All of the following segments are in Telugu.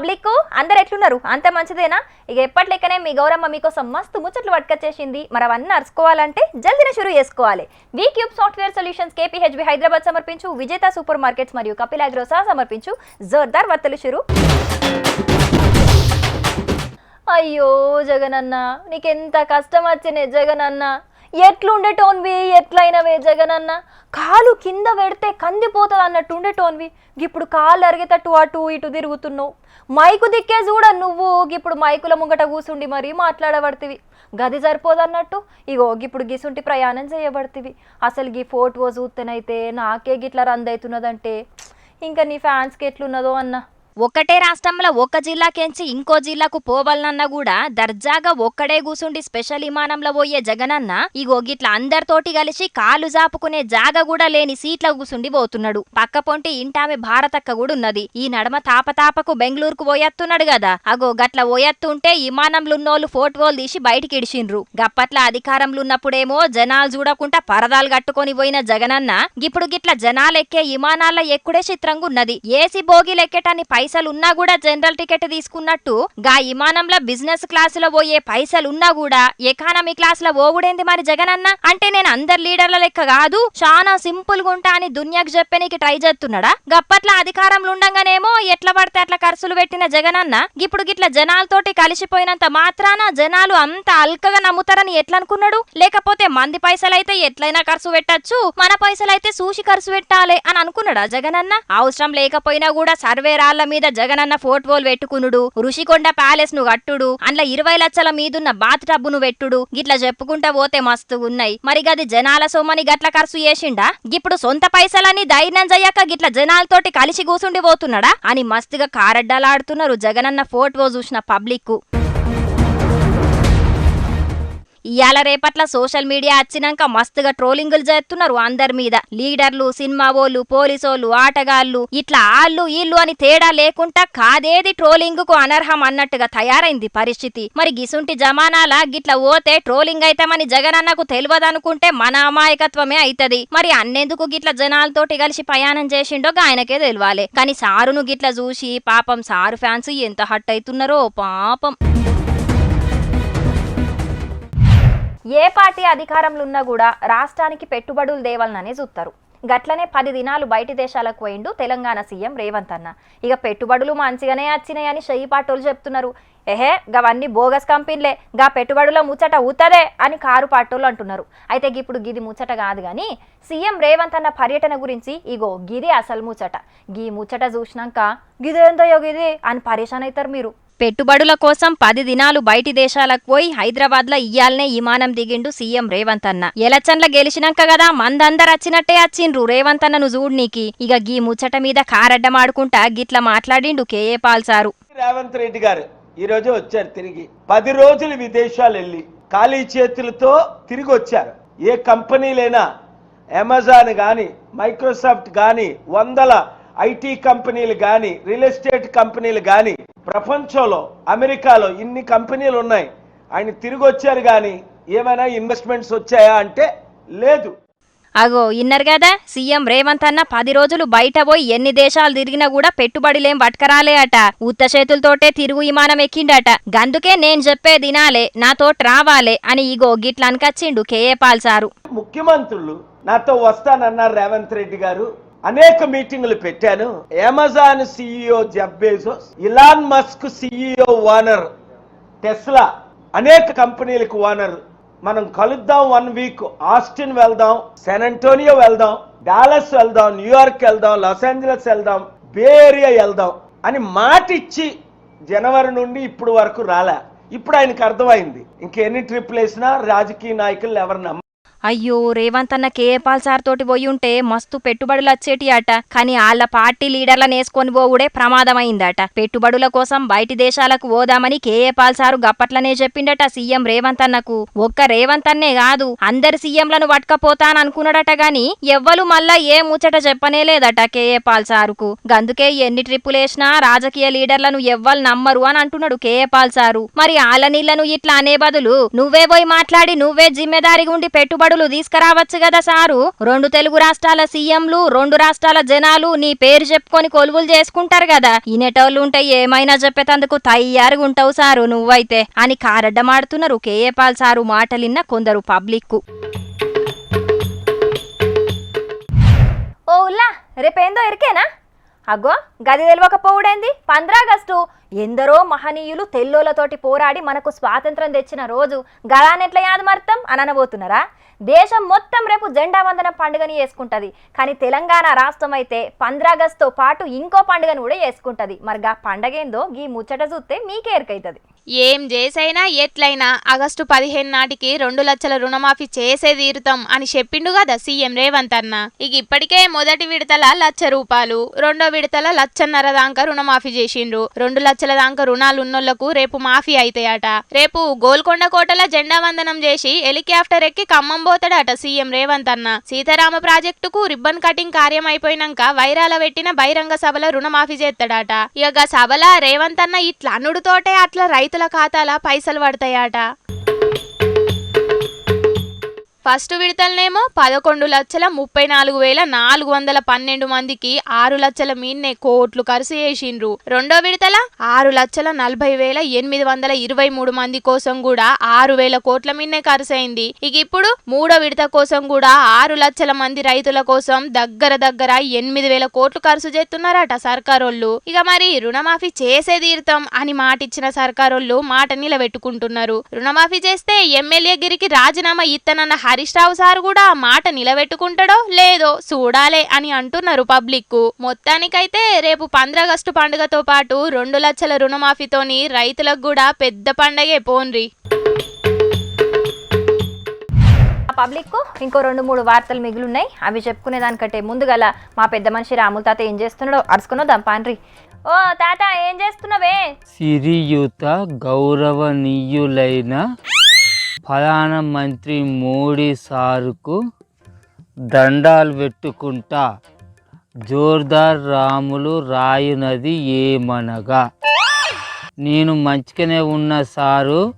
పబ్లిక్ అందరు ఎట్లున్నారు? అంత మంచిదేనా? ఇక ఎప్పటి లెక్కనే మీ గౌరమ్మ మీకోసం మస్తు ముచ్చట్లు పట్టుకొచ్చేసింది. మరి అవన్నీ అరుచుకోవాలంటే జల్దిన షురూ చేసుకోవాలి. V cube software solutions KPHB Hyderabad సమర్పించు విజేత సూపర్ మార్కెట్స్ మరియు కపిల్ అగ్రో సమర్పించు జోర్దార్ వర్తలు షురు. అయ్యో జగనన్న నీకెంత కష్టం వచ్చినే జగనన్న. ఎట్లుండే టోన్వి? ఎట్లయినవే జగనన్న. కాలు కింద పెడితే కందిపోతుంది అన్నట్టు ఉండేటోన్వి ఇప్పుడు కాలు అరిగేటట్టు అటు ఇటు తిరుగుతున్నావు. మైకు దిక్కే చూడ నువ్వు. ఇప్పుడు మైకుల ముంగట కూసుండి మరీ మాట్లాడబడుతుంది గది సరిపోదన్నట్టు. ఇగో ఇప్పుడు గిసుంటి ప్రయాణం చేయబడుతుంది అసలు గీ ఫోటో చూస్తేనైతే నాకే గిట్లా రందవుతున్నదంటే ఇంకా నీ ఫ్యాన్స్కి ఎట్లున్నదో అన్న. ఒక్కటే రాష్ట్రంలో ఒక్క జిల్లాకెంచి ఇంకో జిల్లాకు పోవాలన్నా కూడా దర్జాగా ఒక్కడే కూసుండి స్పెషల్ విమానంలో పోయే జగనన్న ఇగో గిట్ల అందరితోటి కలిసి కాలు జాపుకునే జాగ కూడా లేని సీట్ల కూసుండి పోతున్నాడు. పక్క పొంటి ఇంటామె భారతక్క కూడా ఉన్నది. ఈ నడమ తాపతాపకు బెంగళూరుకు పోయత్తున్నాడు కదా అగో గట్ల పోయత్తుంటే విమానంలున్నోళ్ళు ఫోటోలు తీసి బయటికి ఇడిచిండ్రు. గప్పట్ల అధికారంలున్నప్పుడేమో జనాలు చూడకుండా పరదాలు కట్టుకొని పోయిన జగనన్న ఇప్పుడు గిట్ల జనాలు ఎక్కే విమానాల ఎక్కుడే చిత్రంగా ఉన్నది ఏసీ బోగీలు ఎక్కేటాన్ని పైసలున్నా కూడా జనరల్ టికెట్ తీసుకున్నట్టు గా విమానంలో బిజినెస్ క్లాసులో పోయే పైసలు ఉన్నా కూడా ఎకానమీ క్లాస్లో పోవుడేంది మరి అన్న? అంటే నేను అందరి లీడర్ల లెక్క కాదు చాలా సింపుల్ గుంటా ఉంటా అని దునియాకు చెప్పనీకి ట్రై చేస్తున్నాడా? గప్పట్ల అధికారంలో ఉండంగానేమో ఎట్లా పడితే అట్లా ఖర్చులు పెట్టిన జగన్ అన్న? ఇప్పుడు గిట్ల జనాలతోటి కలిసిపోయినంత మాత్రాన జనాలు అంత అల్కగా నమ్ముతారని ఎట్లా అనుకున్నాడు లేకపోతే మంది పైసలైతే ఎట్లయినా ఖర్చు పెట్టచ్చు మన పైసలైతే చూసి ఖర్చు పెట్టాలి అని అనుకున్నాడా అన్న? అవసరం లేకపోయినా కూడా సర్వే రాళ్ళ మీద జగనన్న ఫోటోలు పెట్టుకునుడు ఋషికొండ ప్యాలెస్ను కట్టుడు అందులో ఇరవై లక్షల మీదున్న బాత్ టబ్బును పెట్టుడు. గిట్ల చెప్పుకుంటా పోతే మస్తు ఉన్నాయి. మరి గది జనాల సొమ్మని గట్ల ఖర్చు చేసిండా? ఇప్పుడు సొంత పైసలని ధైర్యం చెయ్యక గిట్ల జనాలతోటి కలిసి కూసుండి పోతున్నాడా? అని మస్తుగా కారడ్డలాడుతున్నారు జగనన్న ఫోటో చూసిన పబ్లిక్ ఇయాల రేపట్ల సోషల్ మీడియా వచ్చినాక మస్తుగా ట్రోలింగులు చేస్తున్నారు అందరి మీద. లీడర్లు సినిమా వాళ్ళు పోలీసోళ్ళు ఆటగాళ్ళు ఇట్లా ఆళ్ళు ఈళ్ళు అని తేడా లేకుండా కాదేది ట్రోలింగ్కు అనర్హం అన్నట్టుగా తయారైంది పరిస్థితి. మరి గిసుంటి జమానాల? గిట్ల పోతే ట్రోలింగ్ అయితామని జగనన్నకు తెలియదనుకుంటే మన అమాయకత్వమే అయితది. మరి అన్నెందుకు గిట్ల జనాలతోటి కలిసి ప్రయాణం చేసిండో ఆయనకే తెలియాలి కానీ సారును గిట్ల చూసి పాపం సారు ఫ్యాన్స్ ఎంత హట్ అవుతున్నారో పాపం. ఏ పార్టీ అధికారంలో ఉన్నా కూడా రాష్ట్రానికి పెట్టుబడులు దేవాలననే చూస్తారు. గట్లనే పది దినాలు బయటి దేశాలకు పోయిండు తెలంగాణ సీఎం రేవంత్ అన్న. ఇక పెట్టుబడులు మంచిగానే వచ్చినాయని షయ్యి పాటోలు చెప్తున్నారు. ఎహే గవన్నీ బోగస్ కంపెనీలే గా పెట్టుబడుల ముచ్చట ఊతదే అని కారు పాటోళ్ళు అంటున్నారు. అయితే ఇప్పుడు గిది ముచ్చట కాదు కానీ సీఎం రేవంత్ అన్న పర్యటన గురించి ఇగో గిది అసలు ముచ్చట. గీ ముచ్చట చూసినాక గిదేందో గిది అని పరేషాన్ అవుతారు మీరు. పెట్టుబడుల కోసం పది దినాలు బయటి దేశాలకు పోయి హైదరాబాద్లో ఇయ్యాలనే విమానం దిగిండు సీఎం రేవంత్ అన్న. ఎలక్షన్ల గెలిచినాక కదా మందందరు వచ్చినట్టే వచ్చిండ్రు రేవంత్ అన్నను చూడ్నీకి ఇక గీ ముచ్చట మీద కారడ్డమాడుకుంటా గిట్ల మాట్లాడిండు కేఏ పాల్ సారు. రేవంత్ రెడ్డి గారు ఈ రోజు వచ్చారు తిరిగి. పది రోజులు విదేశాలు వెళ్ళి ఖాళీ చేతులతో తిరిగి వచ్చారు. ఏ కంపెనీలైనా అమెజాన్ కానీ మైక్రోసాఫ్ట్ కానీ వందల ఐటీ కంపెనీలు కానీ రియల్ ఎస్టేట్ కంపెనీలు కానీ ప్రపంచంలో అమెరికాలో ఇన్ని కంపెనీలు ఉన్నాయి. ఆయన తిరిగి వచ్చారు కానీ ఏమైనా ఇన్వెస్ట్మెంట్స్ వచ్చాయా అంటే లేదు. అగో ఇన్నర్ కదా? సీఎం రేవంత్ అన్న పది రోజులు బయట పోయి ఎన్ని దేశాలు తిరిగినా కూడా పెట్టుబడిలేం పట్టుకరాలే అట. ఉత్త చేతులతోటే తిరుగు విమానం ఎక్కిండట. గందుకే నేను చెప్పే దినాలే నాతోటి రావాలే అని ఇగో గిట్ల అనకచ్చిండు కేఏ పాల్ సారు. ముఖ్యమంత్రులు నాతో వస్తానన్నారు రేవంత్ రెడ్డి గారు. అనేక మీటింగులు పెట్టాను. Amazon CEO Jeff Bezos Elon Musk CEO owner Tesla అనేక కంపెనీలకు ఓనర్ మనం కలుద్దాం వన్ వీక్ ఆస్టిన్ వెళ్దాం శాన్ అంటోనియో వెళ్దాం డాలస్ వెళ్దాం న్యూయార్క్ వెళ్దాం లాస్ ఏంజలస్ వెళ్దాం బే ఏరియా వెళ్దాం అని మాట ఇచ్చి జనవరి నుండి ఇప్పుడు వరకు రాలే. ఇప్పుడు ఆయనకు అర్థమైంది. ఇంకెన్ని ట్రిప్లు వేసినా రాజకీయ నాయకులు ఎవరు నమ్మ అయ్యో రేవంత్ అన్న కేఏ పాల్ సార్ తోటి పోయి ఉంటే మస్తు పెట్టుబడులు వచ్చేటి అట కానీ ఆళ్ళ పార్టీ లీడర్లను వేసుకొని పోవుడే ప్రమాదమైందట. పెట్టుబడుల కోసం బయటి దేశాలకు పోదామని కేఏ పాల్ సారు గప్పట్లనే చెప్పిండట సీఎం రేవంత్ అన్నకు. ఒక్క రేవంత్ అన్నే కాదు అందరి సీఎంలను పట్టుకపోతాననుకున్నాడట గాని ఎవ్వలు మళ్ళా ఏ ముచ్చట చెప్పనే లేదట పాల్ సారుకు. గందుకే ఎన్ని ట్రిప్పులేసినా రాజకీయ లీడర్లను ఎవ్వలు నమ్మరు అని అంటున్నాడు కేఏపాల్ సారు. మరి ఆళ్ళ నీళ్ళను ఇట్లా అనే బదులు నువ్వే పోయి మాట్లాడి నువ్వే జిమ్మెదారిగా ఉండి పెట్టుబడి పెట్టుబడులు తీసుకురావచ్చు కదా సారు? రెండు తెలుగు రాష్ట్రాల సీఎంలు రెండు రాష్ట్రాల జనాలు నీ పేరు చెప్పుకొని కొలువులు చేసుకుంటారు కదా. ఇనేటోళ్ళు ఉంటే ఏమైనా చెప్పేటందుకు తయ్యారుగా ఉంటావు సారు నువ్వైతే. అని కారడ్డమాడుతున్నారు కేఏ పాల్ సారు మాటలిన్న కొందరు పబ్లిక్ ఓ ఉల్లా రేపేందో ఎరికేనా? అగ్గో గది తెలియకపోవుడేంది పంద్రాగస్టు. ఎందరో మహనీయులు తెల్లోలతోటి పోరాడి మనకు స్వాతంత్రం తెచ్చిన రోజు గదానెట్ల యాదమర్థం అననబోతున్నారా? దేశం మొత్తం రేపు జెండా వందనం పండుగని చేసుకుంటుంది. కానీ తెలంగాణ రాష్ట్రం అయితే పంద్రాగస్ట్తో పాటు ఇంకో పండుగను కూడా చేసుకుంటుంది. మరి గా పండగ ఏందో గీ ముచ్చట చూస్తే మీకే ఎరుకైతుంది. ఏం చేసైనా ఎట్లయినా ఆగస్టు పదిహేను నాటికి రెండు లక్షల రుణమాఫీ చేసే తీరుతాం అని చెప్పిండు కదా సీఎం రేవంత్ అన్న. ఇక ఇప్పటికే మొదటి విడతల లక్ష రూపాయలు రెండో విడతల లక్షన్నర దాకా రుణమాఫీ చేసిండ్రు. రెండు లక్షల దాకా రుణాలు ఉన్నోళ్ళకు రేపు మాఫీ అయితాయట. రేపు గోల్కొండ కోటల జెండా వందనం చేసి హెలికాప్టర్ ఎక్కి ఖమ్మం పోతాడట సీఎం రేవంత్ అన్న. సీతారామ ప్రాజెక్టుకు రిబ్బన్ కటింగ్ కార్యం అయిపోయినాక వైరాల పెట్టిన బహిరంగ సభల రుణమాఫీ చేస్తాడట ఇక సభల రేవంత్ అన్న ఇట్లా అనుడుతోటే అట్లా రైతు రైతుల ఖాతాల పైసలు పడతాయట. ఫస్ట్ విడతలనేమో పదకొండు లక్షల ముప్పై నాలుగు వేల నాలుగు వందల పన్నెండు మందికి ఆరు లక్షల మీన్నే కోట్లు ఖర్చు చేసిండ్రు. రెండో విడతల ఆరు లక్షల నలభై వేల ఎనిమిది వందల ఇరవై మూడు మంది కోసం కూడా ఆరు వేల కోట్ల మీన్నే ఖర్చు అయింది. ఇక ఇప్పుడు మూడో విడత కోసం కూడా ఆరు లక్షల మంది రైతుల కోసం దగ్గర దగ్గర ఎనిమిది వేల కోట్లు ఖర్చు చేస్తున్నారట సర్కారోళ్ళు. ఇక మరి రుణమాఫీ చేసే తీర్థం అని మాట ఇచ్చిన సర్కారోళ్ళు మాట నిలబెట్టుకుంటున్నారు. రుణమాఫీ చేస్తే ఎమ్మెల్యే గిరికి రాజీనామా ఇత్తనన్న హరీష్ రావు సార్ కూడా ఆ మాట నిలబెట్టుకుంటాడో లేదో చూడాలే అని అంటున్నారు పబ్లిక్ మొత్తానికైతే రేపు పంద్రాగస్టు పండుగతో పాటు రెండు లక్షల రుణమాఫీతోని రైతులకు కూడా పెద్ద పండగే పోన్రి. పబ్లిక్ ఇంకో రెండు మూడు వార్తలు మిగిలిన్నాయి. అవి చెప్పుకునే దానికంటే ముందుగల మా పెద్ద మనిషి రాముల తాత ఏం చేస్తున్నాడో అరుచుకున్నదాం పాండ్రి ఓ తాత ఏం చేస్తున్నావే? సిరియుత గౌరవనీయులైన ప్రధానమంత్రి మోడీ సారుకు దండాలు పెట్టుకుంటా. జోర్దార్ రాములు రాయునది ఏమనగా? నేను మంచిగానే ఉన్న సారు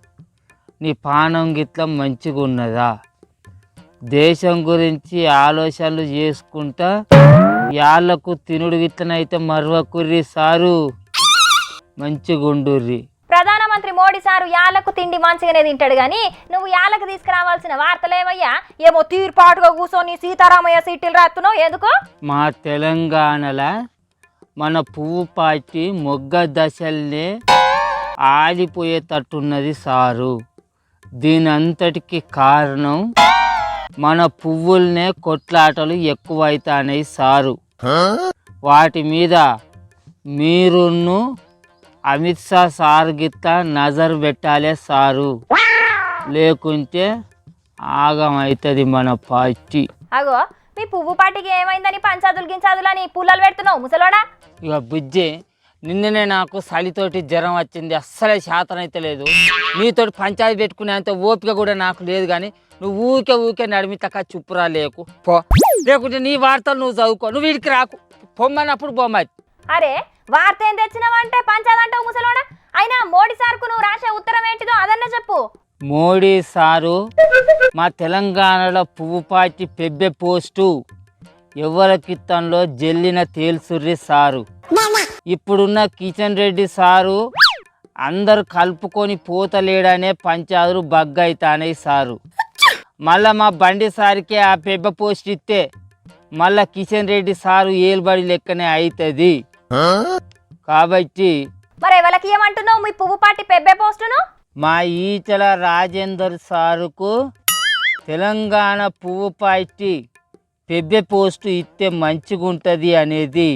నీ పానం గిట్ల మంచిగున్నదా? దేశం గురించి ఆలోచనలు చేసుకుంటా యాళ్ళకు తినుడు గిట్లనైతే మరవకుర్రి సారు. మంచిగుండుర్రి. ప్రధానమంత్రి మోడీ సారు యాలకు తిండి మంచిగానే తింటాడు కానీ నువ్వు యాలకు తీసుకురావాల్సిన వార్తలేవయ్యా? ఏమో తీర్పాటుగా కూర్చొని సీతారామయ్య సీట్లు రాస్తున్నావు ఎందుకు? మా తెలంగాణల మన పువ్వు పార్టీ మొగ్గ దశల్నే ఆడిపోయేటట్టున్నది సారు. దీని అంతటికి కారణం మన పువ్వుల్నే కొట్లాటలు ఎక్కువైతాయి సారు. వాటి మీద మీరును అమిత్ షా సార్ గిత్త నజర్ పెట్టాలే సారు. లేకుంటే ఆగం అవుతుంది మన పార్టీ. అగో మీ పువ్వు పాటికి ఏమైందని పంచాదులు గించాదులు అని పుల్లలు పెడుతున్నావు ముసలోడా? ఇక బుజ్జి నిన్ననే నాకు చలితోటి జ్వరం వచ్చింది అస్సలే శాతం అయితే లేదు. నీతోటి పంచాయతీ పెట్టుకునేంత ఓపిక కూడా నాకు లేదు కానీ నువ్వు ఊకే ఊకే నడిమితక చుప్పురా లేకు. పో. లేకుంటే నీ వార్తలు నువ్వు చదువుకో నువ్వు వీడికి రాకు. పొమ్మన్నప్పుడు బొమ్మ. అరే వార్త ఏం తెచ్చినావంటే పంచాదంటావు ముసలోడా? అయినా మోడీ సార్కు నువ్వు రాసే ఉత్తరం ఏంటిదో అదన్నా చెప్పు. మోడీ సారు మా తెలంగాణలో పువ్వు పార్టీ పెబ్బె పోస్టు. ఎవరికిత్తంలో జల్లిన తేల్సుర్రి సారు. ఇప్పుడున్న కిషన్ రెడ్డి సారు అందరు కలుపుకొని పోతలేడనే పంచాదురు బగ్గైతానే సారు. మళ్ళా మా బండి సారికి ఆ పెబ్బ పోస్ట్ ఇస్తే మళ్ళా కిషన్ రెడ్డి సారు ఏలుబడి లెక్కనే అవుతుంది కాబట్టి మరి ఎవరికి ఏమంటున్నావు? మీ పువ్వు పాటి పెబ్బే పోస్టును? మా ఈచల రాజేందర్ సారుకు తెలంగాణ పువ్వు పార్టీ పెబ్బె పోస్టు ఇస్తే మంచిగుంటుంది అనేది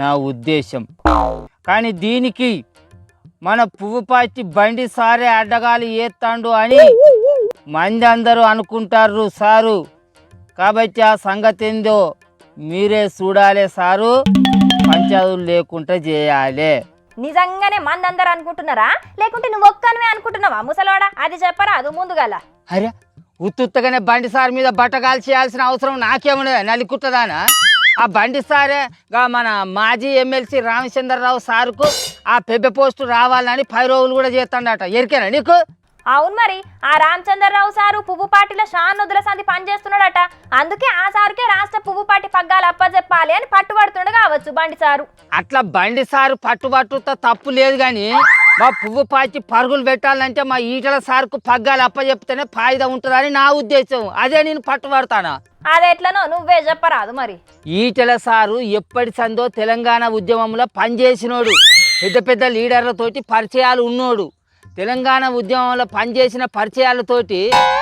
నా ఉద్దేశం. కానీ దీనికి మన పువ్వు పార్టీ బండి సారే అడ్డగాలు ఏత్తాండు అని మంది అందరూ అనుకుంటారు సారు. కాబట్టి ఆ సంగతి ఏందో మీరే చూడాలి సారు. పంచాదులు లేకుండా చేయాలి. నిజంగానే మందందరూ అనుకుంటున్నారా? లేకుంటే నువ్వు ఒక్కనివే అనుకుంటున్నావా? ముసలోడా అది చెప్పరా అది ముందుగల. అరే ఉత్తుత్తగానే బండి సార్ మీద బట్ట కాల్చేయాల్సిన అవసరం నాకేమున్నది? నలికుట్టదానా ఆ బండి సారే మన మాజీ ఎమ్మెల్సీ రామచంద్రరావు సార్కు ఆ పెద్ద పోస్టు రావాలని పది రోజులు కూడా చేస్తాడట. ఎరికేనా నీకు? అవును మరి. ఆ రామచంద్రరావు సారు పువ్వు పార్టీలో షాన్ నొద్దుల సంది పనిచేస్తున్నాడట. అందుకే ఆ సారుకే రాష్ట్ర పువ్వు పార్టీ పగ్గాలు అప్పచెప్పాలి అని పట్టుబడుతుండ కావచ్చు బండి సారు. అట్లా బండి సారు పట్టుబట్టుతో తప్పు లేదు కానీ మా పువ్వు పాచి పరుగులు పెట్టాలంటే మా ఈటల సార్కు పగ్గాలు అప్పచెప్తేనే ఫాయిదా ఉంటుందని నా ఉద్దేశం. అదే నేను పట్టుబడతానా? అదెట్లనో నువ్వే చెప్పరాదు మరి. ఈటెల సారు ఎప్పటి సందో తెలంగాణ ఉద్యమంలో పనిచేసినోడు. పెద్ద పెద్ద లీడర్లతోటి పరిచయాలు ఉన్నోడు. తెలంగాణ ఉద్యమంలో పనిచేసిన పరిచయాలతోటి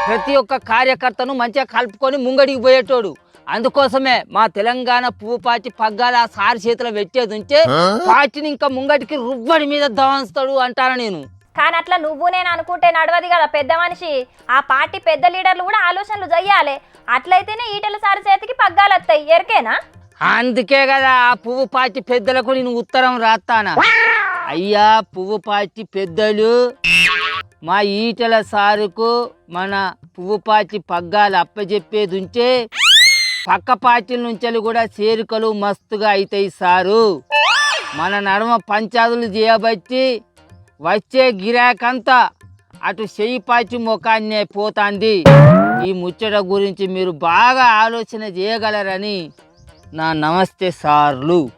ప్రతి ఒక్క కార్యకర్తను మంచిగా కలుపుకొని ముంగడికి పోయేటోడు. అందుకోసమే మా తెలంగాణ పువ్వు పార్టీ పగ్గాల ఆ సారి చేతిలో పెట్టేది ఉంటే పార్టీని ఇంకా ముంగడికి రువ్వడి మీద దవాంచుతాడు అంటాను నేను. కానీ అట్లా నువ్వు నేను అనుకుంటే నడవది కదా పెద్ద మనిషి. ఆ పార్టీ పెద్ద లీడర్లు కూడా ఆలోచనలు చెయ్యాలి అట్లయితేనే ఈటెల సారు చేతికి పగ్గాలు వస్తాయి. ఎరికేనా? అందుకే కదా ఆ పువ్వు పార్టీ పెద్దలకు నేను ఉత్తరం రాస్తానా అయ్యా పువ్వు పార్టీ పెద్దలు మా ఈటల సారుకు మన పువ్వు పార్టీ పగ్గాలు అప్పచెప్పేది ఉంటే పక్క పార్టీల నుంచి కూడా చేరికలు మస్తుగా అవుతాయి సారు. మన నడుమ పంచాదులు చేయబట్టి వచ్చే గిరాకంతా అటు చెయ్యి పాచి ముఖాన్నే పోతాంది. ఈ ముచ్చట గురించి మీరు బాగా ఆలోచన చేయగలరని నా నమస్తే సార్లు.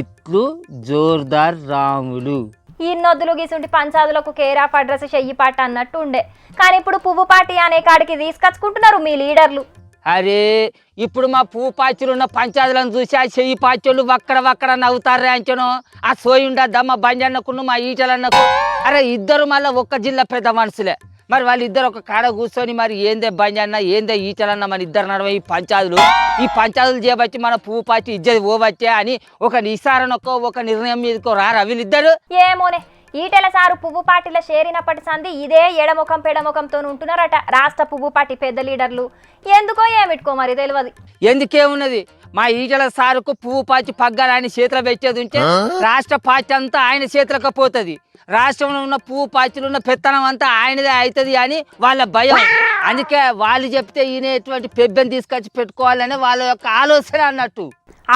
ఇట్లు జోర్దార్ రాములు. ఈ నొద్దులు గీసుంటి పంచాదులకు కేర్ ఆఫ్ అడ్రస్ చెయ్యి పాట అన్నట్టు ఉండే కానీ ఇప్పుడు పువ్వు పార్టీ అనే కాడికి తీసుకొచ్చుకుంటున్నారు మీ లీడర్లు. అరే ఇప్పుడు మా పువ్వు పాచులు ఉన్న పంచాదులను చూసి ఆ చెయ్యి పాచోళ్ళు వక్కడ వక్కడ నవ్వుతారే అంచను. ఆ సోయుండద్దా మా బంజన్నకును మా ఈటలన్నకు. అరే ఇద్దరు మళ్ళీ ఒక్క జిల్లా పెద్ద మనుషులే. మరి వాళ్ళిద్దరు ఒక కాడ కూర్చొని మరి ఏందే బంజన్న ఏందే ఈటలన్న మన ఇద్దరు నడవ ఈ పంచాదులు? ఈ పంచాదులు చేయబట్టి మన పువ్వు పాచి ఇజ్జది ఓవచ్చే అని ఒక నిసారణకో ఒక నిర్ణయం మీదకో రారా వీళ్ళిద్దరు? ఏమోనే ఈటెల సారు పువ్వు పార్టీలో చేరినప్పటి సంది ఇదే ఎడముఖం పెడముఖంతో ఉంటున్నారట రాష్ట్ర పువ్వు పార్టీ పెద్ద లీడర్లు. ఎందుకో ఏమిటికో మరి తెలియదు ఎందుకే ఉన్నది? మా ఈటల సారుకు పువ్వు పాచి పగ్గాలు ఆయన చేతిలో పెట్టేది ఉంటే రాష్ట్ర పార్టీ అంతా ఆయన చేతులకు పోతుంది. రాష్ట్రంలో ఉన్న పువ్వు పాచిలు ఉన్న పెత్తనం అంతా ఆయనదే అవుతుంది అని వాళ్ళ భయం. అందుకే వాళ్ళు చెప్తే ఈయన ఎటువంటి పెబ్బెని తీసుకొచ్చి పెట్టుకోవాలని వాళ్ళ యొక్క ఆలోచన అన్నట్టు.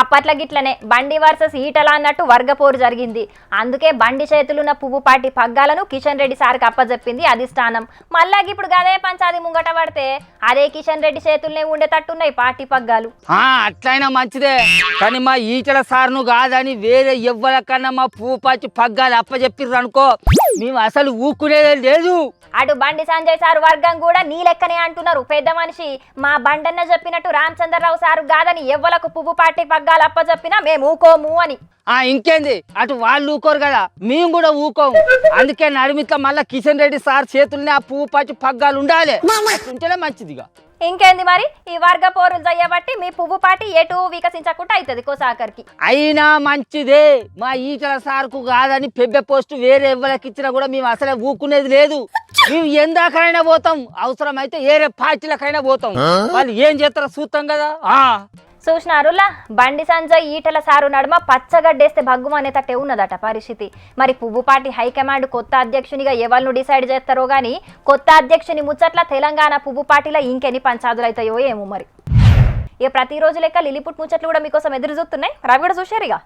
అప్పట్లో గిట్లనే బండి వర్సెస్ ఈటల అన్నట్టు వర్గపోరు జరిగింది. అందుకే బండి చేతులున్న పువ్వు పార్టీ పగ్గాలను కిషన్ రెడ్డి సార్కి అప్పచెప్పింది అధిష్టానం. మళ్ళా ఇప్పుడు గదే పంచాది ముంగట పడితే అదే కిషన్ రెడ్డి చేతుల్నే ఉండేటట్టున్నాయి పార్టీ పగ్గాలు. ఆ అట్లయినా మంచిదే. కానీ మా ఈటల సార్ను కాదని వేరే ఎవ్వరికన్నా మా పువ్వు పాచి పగ్గాలు అప్పచెప్పిర్రు అనుకో. మేము అసలు ఊకునేదే లేదు. అటు బండి సంజయ్ సార్ వర్గం కూడా నీ లెక్కనే అంటున్నారు. పెద్ద మనిషి మా బండన్న చెప్పినట్టు రామచంద్రరావు సారు కాదని ఎవ్వలకు పువ్వు పార్టీ పగ్గాలు అప్పచెప్పినా మేము ఊకోము అని. ఆ ఇంకేంది? అటు వాళ్ళు ఊకోరు కదా. మేము కూడా ఊకోము. అందుకే నడిమిట్ల మళ్ళా కిషన్ రెడ్డి సార్ చేతుల్ని ఆ పువ్వు పాచి పగ్గాలు ఉండాలి. ఉంటేనే మంచిదిగా. ఇంకేంది మరి? ఈ వర్గ పోరులు చేయబట్టి మీ పువ్వు పార్టీ ఎటు వికసించకుండా అవుతుంది కోసాకర్కి. అయినా మంచిదే. మా ఈటల సార్కు కాదని పెబ్బె పోస్టు వేరే ఎవరికి ఇచ్చినా కూడా మేము అసలే ఊకునేది లేదు. మేము ఎందాకైనా పోతాం. అవసరమైతే వేరే పార్టీలకైనా పోతాం. వాళ్ళు ఏం చేస్తారో చూస్తాం కదా. ఆ. చూసినారులా బండి సంజయ్ ఈటల సారు నడుమ పచ్చగడ్డేస్తే భగ్గుమనేటట్టే ఉన్నదట పరిస్థితి. మరి పువ్వుపాటి హైకమాండ్ కొత్త అధ్యక్షునిగా ఎవరిని డిసైడ్ చేస్తారో గానీ కొత్త అధ్యక్షుని ముచ్చట్ల తెలంగాణ పువ్వు ఇంకెన్ని పంచాదులు అవుతాయో ఏమో మరి. ఇక ప్రతిరోజు లెక్క లిలిపుట్ ముచ్చట్లు కూడా మీకోసం ఎదురు చూస్తున్నాయి రవి కూడా చూసారు ఇక?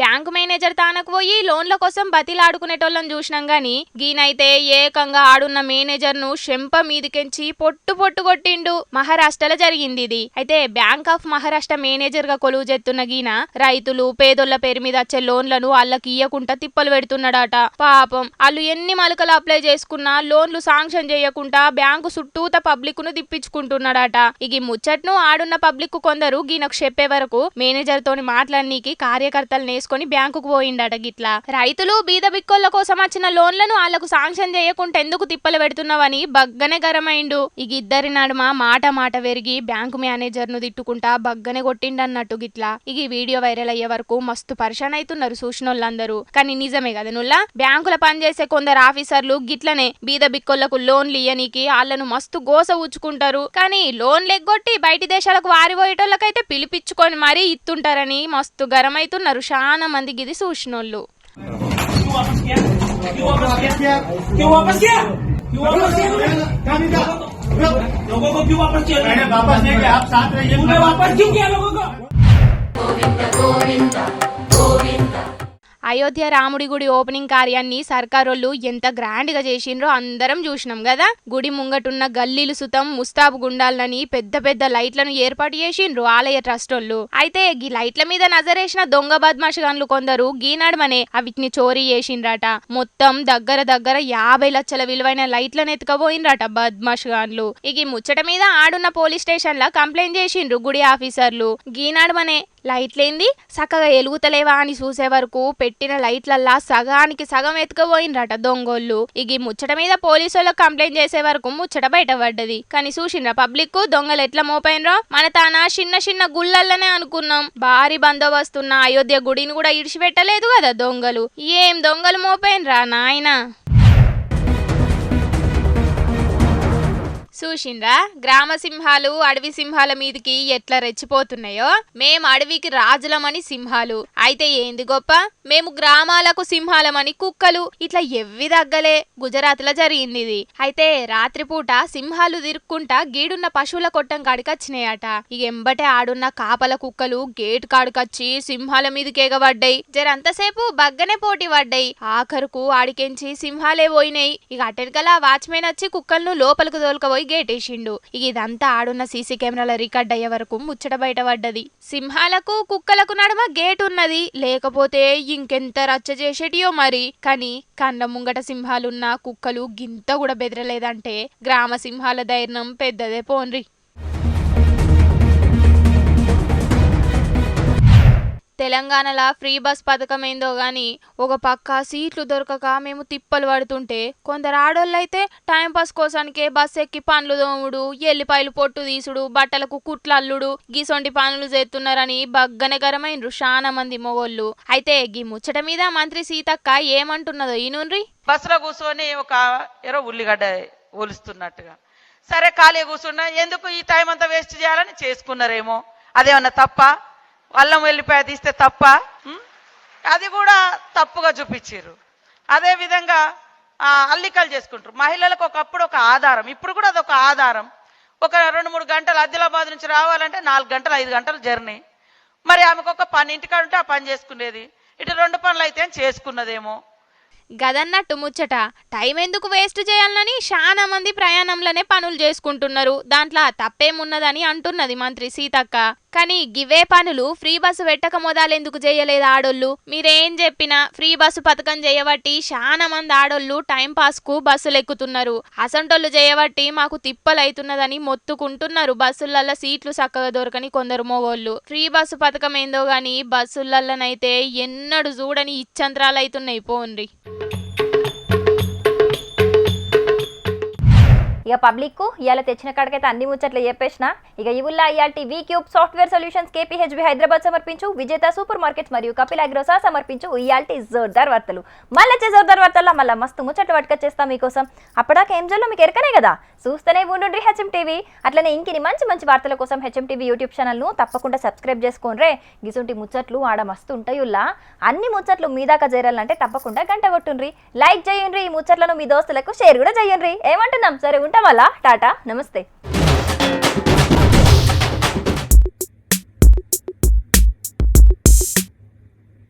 బ్యాంకు మేనేజర్ తానకు పోయి లోన్ల కోసం బతిలాడుకునేటోళ్ళని చూసినాం గాని గీనైతే ఏకంగా ఆడున్న మేనేజర్ను శంప మీదికెంచి పొట్టు పొట్టు కొట్టిండు. మహారాష్ట్రలో జరిగింది ఇది. అయితే బ్యాంక్ ఆఫ్ మహారాష్ట్ర మేనేజర్గా కొలువు చేస్తున్న గీన రైతులు పేదోళ్ళ పేరు మీద వచ్చే లోన్లను వాళ్ళకి ఇయ్యకుండా తిప్పలు పెడుతున్నాడట. పాపం వాళ్ళు ఎన్ని మలుకలు అప్లై చేసుకున్నా లోన్లు శాంక్షన్ చేయకుండా బ్యాంకు చుట్టూత పబ్లిక్ను తిప్పించుకుంటున్నాడట. ఇక ముచ్చట్ను ఆడున్న పబ్లిక్ కొందరు గీనకు చెప్పే వరకు మేనేజర్ తోని మాట్లాడి మాట్లాడనీకి కార్యకర్తలు నేసుకొని బ్యాంకుకు పోయిండట గిట్లా. రైతులు బీద బిక్కోళ్ళ కోసం వచ్చిన లోన్లను వాళ్ళకు శాంక్షన్ చేయకుండా ఎందుకు తిప్పలు పెడుతున్నావని బగ్గనే గరమైండు. ఇక ఇద్దరి నడుమ మాట మాట పెరిగి బ్యాంకు మేనేజర్ను తిట్టుకుంటా బగ్గనే కొట్టిండన్నట్టు గిట్లా. ఇక వీడియో వైరల్ అయ్యే వరకు మస్తు పరిశాన్ అవుతున్నారు చూసినోళ్ళందరూ కానీ నిజమే కదా నుల్లా? బ్యాంకుల పనిచేసే కొందరు ఆఫీసర్లు గిట్లనే బీద బిక్కోళ్ళకు లోన్లు ఇయ్యనీకి వాళ్ళను మస్తు గోస ఊచుకుంటారు. కానీ లోన్లు ఎగ్గొట్టి బయటి దేశాలకు వారిపోయేటోళ్ళకైతే పిలిపించుకొని మరీ ఇత్తుంటారని మస్తు మస్తు గరమైతున్నారు. చాలా మంది గిది చూసినోళ్ళు గోవింద గోవింద గోవింద. అయోధ్య రాముడి గుడి ఓపెనింగ్ కార్యాన్ని సర్కారోళ్ళు ఎంత గ్రాండ్గా చేసిండ్రో అందరం చూసినాం కదా గుడి ముంగటున్న గల్లీలు సుతం ముస్తాబు గుండాలని పెద్ద పెద్ద లైట్లను ఏర్పాటు చేసిండ్రు ఆలయ ట్రస్ట్ వాళ్ళు అయితే గీ లైట్ల మీద నజరేసిన దొంగ బద్మాషగాన్లు కొందరు గీనాడమనే అవిటిని చోరీ చేసిండ్రట. మొత్తం దగ్గర దగ్గర యాభై లక్షల విలువైన లైట్లను ఎత్తుకపోయిండ్రట బద్మాషగాన్లు. ఇక ముచ్చట మీద ఆడున్న పోలీస్ స్టేషన్ లా కంప్లైంట్ చేసిండ్రు గుడి ఆఫీసర్లు. గీనాడమనే లైట్లేంది? చక్కగా ఎలుగుతలేవా అని చూసే వరకు పెట్టిన లైట్లల్లా సగానికి సగం ఎత్తుకుపోయిండ్రట దొంగోళ్ళు. ఇగి ముచ్చట మీద పోలీసులకు కంప్లైంట్ చేసే వరకు ముచ్చట బయట పడ్డది. కానీ చూసిండ్రా పబ్లిక్ దొంగలు ఎట్లా మోపైనరో? మన తాన చిన్న చిన్న గుళ్ళల్లోనే అనుకున్నాం. భారీ బందోబస్తున్న అయోధ్య గుడిని కూడా ఇడిచిపెట్టలేదు కదా దొంగలు. ఏం దొంగలు మోపైనరా నాయనా? చూసిండ్రా గ్రామ సింహాలు అడవి సింహాల మీదికి ఎట్లా రెచ్చిపోతున్నాయో? మేం అడవికి రాజులమని సింహాలు. అయితే ఏంది గొప్ప? మేము గ్రామాలకు సింహాలమని కుక్కలు. ఇట్లా ఎవ్వి దగ్గలే గుజరాత్లో జరిగింది ఇది. అయితే రాత్రిపూట సింహాలు తిరుక్కుంటా గీడున్న పశువుల కొట్టం కాడికొచ్చినాయట. ఇక ఎంబటే ఆడున్న కాపల కుక్కలు గేట్ కాడికొచ్చి సింహాల మీదకి ఎగబడ్డాయి. జరంతసేపు బగ్గనే పోటీ పడ్డాయి. ఆఖరుకు ఆడికెంచి సింహాలే పోయినాయి. ఇక అటెనకల వాచ్మెన్ వచ్చి కుక్కలను లోపలికి తోలుకపోయి గేటేసిండు. ఇక ఇదంతా ఆడున్న సీసీ కెమెరాల రికార్డ్ అయ్యే వరకు ముచ్చట బయటపడ్డది సింహాలకు కుక్కలకు నడుమ గేట్ ఉన్నది. లేకపోతే ఇంకెంత రచ్చ చేసేటియో మరి. కానీ కండ ముంగట సింహాలున్న కుక్కలు గింత కూడా బెదరలేదంటే గ్రామ సింహాల ధైర్యం పెద్దదే పోన్రి. తెలంగాణలో ఫ్రీ బస్ పథకం ఏందో గాని ఒక పక్క సీట్లు దొరకక మేము తిప్పలు పడుతుంటే కొందరు ఆడోళ్ళైతే టైంపాస్ కోసానికే బస్ ఎక్కి పండ్లు దోముడు ఎల్లిపాయలు పొట్టు తీసుడు బట్టలకు కుట్లు అల్లుడు గీసొంటి పనులు చేస్తున్నారని బగ్గనే చాలా మంది మొగోళ్ళు. అయితే గీ ముచ్చట మీద మంత్రి సీతక్క ఏమంటున్నదో ఈనుండ్రి? బస్సులో కూర్చొని ఒక ఎరో ఉల్లిగడ్డ ఒలుస్తున్నట్టుగా. సరే ఖాళీ కూర్చున్నా ఎందుకు ఈ టైం అంతా వేస్ట్ చేయాలని చేసుకున్నారేమో? అదేమన్నా తప్ప? అల్లం వెల్లిపాయ తీస్తే తప్ప? అది కూడా తప్పుగా చూపించారు అదే విధంగా అల్లికలు చేసుకుంటారు. మహిళలకు ఒకప్పుడు ఒక ఆధారం ఇప్పుడు కూడా అదొక ఆధారం. ఒక రెండు మూడు గంటలు ఆదిలాబాద్ నుంచి రావాలంటే నాలుగు గంటలు ఐదు గంటలు జర్నీ. మరి ఆమెకు ఒక పని ఇంటికాడ ఉంటే ఆ పని చేసుకునేది. ఇటు రెండు పనులు అయితే చేసుకున్నదేమో. గదన్నట్టు ముచ్చట. టైం ఎందుకు వేస్ట్ చేయాలని చాలా మంది ప్రయాణంలోనే పనులు చేసుకుంటున్నారు. దాంట్లో తప్పేమున్నదని అంటున్నది మంత్రి సీతక్క. కానీ గివే పనులు ఫ్రీ బస్సు పెట్టక మొదలెందుకు చేయలేదు ఆడోళ్ళు? మీరేం చెప్పినా ఫ్రీ బస్సు పథకం చేయబట్టి చాలా మంది ఆడోళ్ళు టైం పాస్కు బస్సులు ఎక్కుతున్నారు. అసంటోళ్ళు చేయబట్టి మాకు తిప్పలైతున్నదని మొత్తుకుంటున్నారు. బస్సులల్లో సీట్లు చక్కగా దొరకని కొందరు మోగోళ్ళు. ఫ్రీ బస్సు పథకం ఏందో గాని బస్సులల్లనైతే ఎన్నడు చూడని ఇచ్చంత్రాలు అవుతున్నాయి పోన్రి. thank you ఇక పబ్లిక్ ఇవాళ తెచ్చిన కాడికైతే అన్ని ముచ్చట్లు చెప్పేసిన. ఇక ఇవుల్లా ఇయాల్టీ V cube software solutions KPHB Hyderabad సమర్పించు విజేత సూపర్ మార్కెట్స్ మరియు కపిల్ అగ్రోసా సమర్పించు ఇయాల్టీ జోర్దార్ వార్తలు. మళ్ళీ వచ్చే జోర్దార్ వార్తల్లో మళ్ళీ మస్తు ముచ్చట్లు పట్టుకొచ్చేస్తాం మీకోసం. అప్పటిదాకా ఏం జల్లో మీకు ఎరకనే కదా? చూస్తూనే ఉండండి హెచ్ఎం టీవీ అట్లనే ఇంకిని మంచి మంచి వార్తల కోసం హెచ్ఎం టీవీ యూట్యూబ్ ఛానల్ను తప్పకుండా సబ్స్క్రైబ్ చేసుకోండి గిసుంటి ముచ్చట్లు ఆడ మస్తు ఉంటాయుల్లా అన్ని ముచ్చట్లు మీ దాకా చేరాలంటే తప్పకుండా గంట కొట్టుండ్రి. లైక్ చేయండి ఈ ముచ్చట్లను మీ దోస్తులకు షేర్ కూడా చేయండి ఏమంటున్నాం? సరే ఉంటాం అలా టాటా నమస్తే.